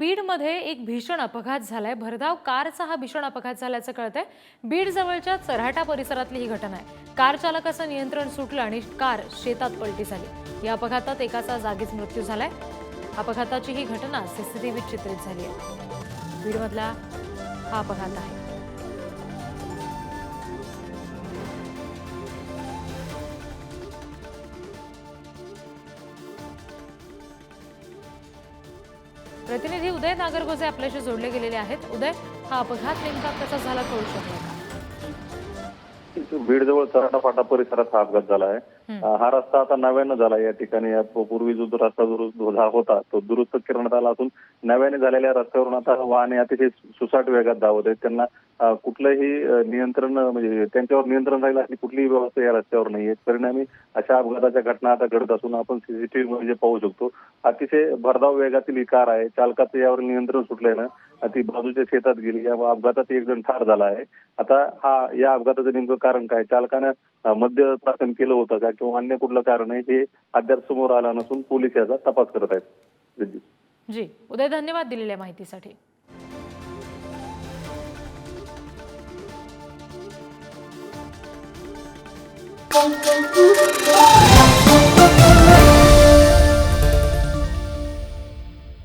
बीडमध्ये एक भीषण अपघात झालाय. भरधाव कारचा हा भीषण अपघात झाल्याचं कळतंय. बीड जवळच्या चऱ्हाटा परिसरातली ही घटना आहे. कार चालकाचं नियंत्रण सुटलं आणि कार शेतात पलटी झाली. या अपघातात एकाचा जागीच मृत्यू झालाय. अपघाताची ही घटना सीसीटीव्हीत चित्रित झाली आहे. बीडमधला हा अपघात आहे. प्रतिनिधी उदय नागरगोजे आपल्याशी जोडले गेलेले आहेत. उदय हा अपघात नेमका कसा झाला कळू शकला का? बीड जवळ चराटा फाटा परिसरात हा अपघात झाला आहे. हा रस्ता आता नव्यानं झाला या ठिकाणी. पूर्वी जो रस्ता दुरुस्त होता तो दुरुस्त करण्यात आला असून नव्याने झालेल्या रस्त्यावरून आता वाहने अतिशय सुसाट वेगात धावत आहेत. त्यांना कुठलंही नियंत्रण म्हणजे त्यांच्यावर नियंत्रण राहील अशी कुठलीही व्यवस्था या रस्त्यावर नाहीये परिणामी अशा अपघाताच्या घटना आता घडत असून आपण सीसीटीव्ही म्हणजे पाहू शकतो. अतिशय भरधाव वेगातील ही कार आहे. चालकाचं यावर नियंत्रण सुटल्यानं ती बाजूच्या शेतात गेली या अपघातात एक जण ठार झाला आहे. आता हा या अपघाताचं नेमकं कारण काय? चालकानं अं, मद्यप्राशन केलं होतं का? किंवा अन्य कुठलं कारण आहे? हे अद्याप समोर आलं नसून पोलीस याचा तपास करत आहेत. जी उदय धन्यवाद दिलेल्या माहितीसाठी. Thank you.